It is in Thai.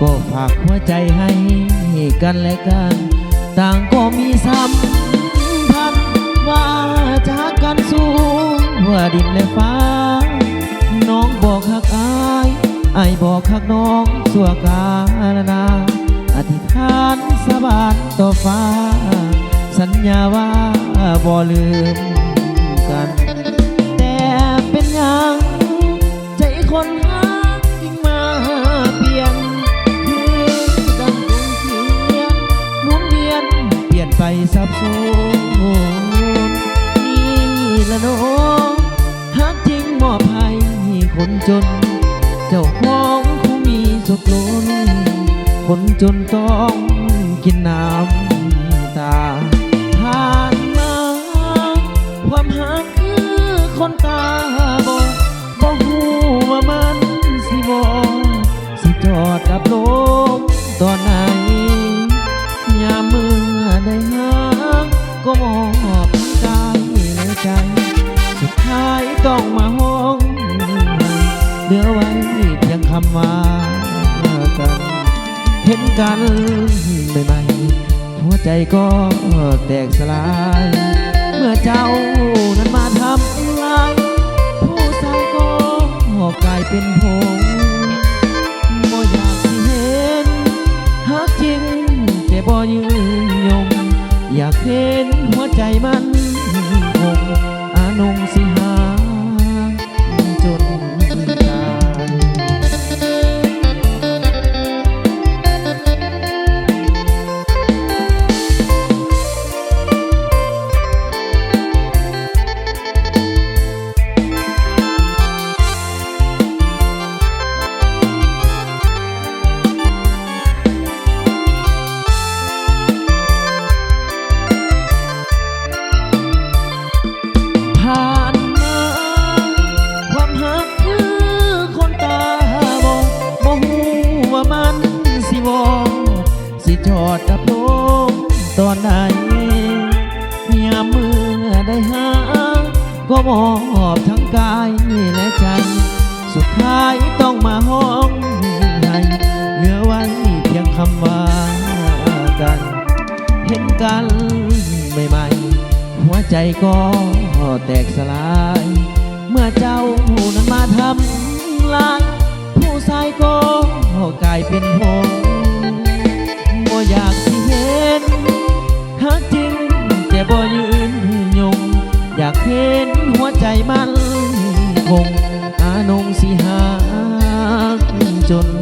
ก็ฝากหัวใจให้กันและกัน ต่างก็มีสัมพันธ์ว่าจากกันสูงหัวดินและฟ้า น้องบอกหักอายอายบอกหักน้องสัวกาลนาอธิษฐานสบานต่อฟ้า สัญญาว่าบ่ลืม ละเน้องหักจริงมอบให้คนจน เจ้าของคงมีสุขล้น คนจนต้องกินน้ำตาผ่านมาความหักคือคนตาบอดบ่หูว่ามันสิบอสิจอดกับลม กันใหม่ๆหัวใจก็แตกสลาย เมื่อเจ้านั้นมา สิจอดกับลมตอนไหนยามเมื่อได้หา ก็มอบทั้งกายและใจ สุดท้ายต้องมาห้องให้เหลือไว้เพียงคำว่ากัน เห็นกันใหม่ๆ หัวใจก็แตกสลาย เมื่อเจ้านั้นมาทำลาย ผู้ชายก็กลายเป็นผ นงสิหาจน